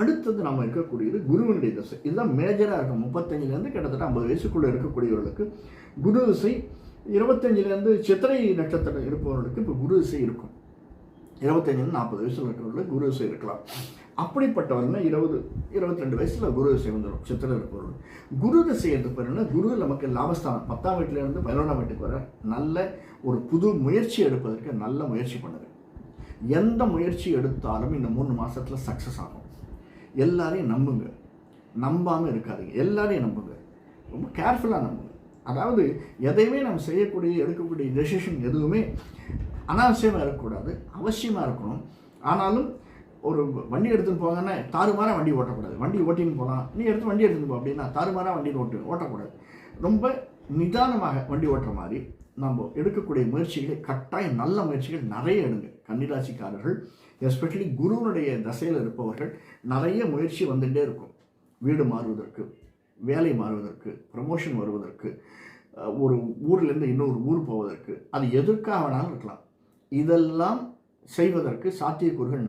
அடுத்தது நம்ம இருக்கக்கூடியது குருவினுடைய தசை. இதுதான் மேஜராக இருக்கும் முப்பத்தஞ்சிலேருந்து கிட்டத்தட்ட ஐம்பது வயசுக்குள்ளே இருக்கக்கூடியவர்களுக்கு குரு திசை இருபத்தஞ்சிலேருந்து சித்திரை நட்சத்திரம் இருப்பவர்களுக்கு இப்போ குரு திசை இருக்கும். இருபத்தஞ்சிலேருந்து நாற்பது வயசில் இருக்கிறவர்களுக்கு குரு திசை இருக்கலாம். அப்படிப்பட்டவர்கள் இருபது இருபத்தி ரெண்டு வயசில் குரு திசை வந்துடும் சித்திரை இருப்பவர்கள். குரு திசை என்று பாருங்கன்னா குரு நமக்கு லாபஸ்தானம். பத்தாம் வீட்டிலேருந்து பதினொன்றாம் வீட்டுக்கு வர நல்ல ஒரு புது முயற்சி எடுப்பதற்கு நல்ல முயற்சி பண்ணுது எந்த முயற்சி எடுத்தாலும் இந்த மூணு மாதத்தில் சக்ஸஸ் ஆகும். எல்லாரையும் நம்புங்க. நம்பாமல் இருக்காதுங்க. எல்லாரையும் நம்புங்க. ரொம்ப கேர்ஃபுல்லாக நம்புங்க. அதாவது எதையுமே நம்ம செய்யக்கூடிய எடுக்கக்கூடிய டெசிஷன் எதுவுமே அனாவசியமாக இருக்கக்கூடாது. அவசியமாக இருக்கணும். ஆனாலும் ஒரு வண்டி எடுத்துன்னு போங்கன்னா தாறுமாறாக வண்டி ஓட்டக்கூடாது. வண்டி ஓட்டின்னு போகலாம் நீ எடுத்து வண்டி எடுத்துன்னு போ அப்படின்னா தாறுமாறாக வண்டி ஓட்டு ஓட்டக்கூடாது. ரொம்ப நிதானமாக வண்டி ஓட்டுற மாதிரி நம்ம எடுக்கக்கூடிய முயற்சிகளை கட்டாயம் நல்ல முயற்சிகள் நிறைய எடுங்க. கன்னிராசிக்காரர்கள் எஸ்பெஷலி குருவனுடைய தசையில் இருப்பவர்கள் நிறைய முயற்சி வந்துட்டே இருக்கும். வீடு மாறுவதற்கு வேலை மாறுவதற்கு ப்ரமோஷன் வருவதற்கு ஒரு ஊர்லேருந்து இன்னொரு ஊர் போவதற்கு அது எதற்காக வேணாலும் இருக்கலாம். இதெல்லாம் செய்வதற்கு சாத்தியக்கூறுகள்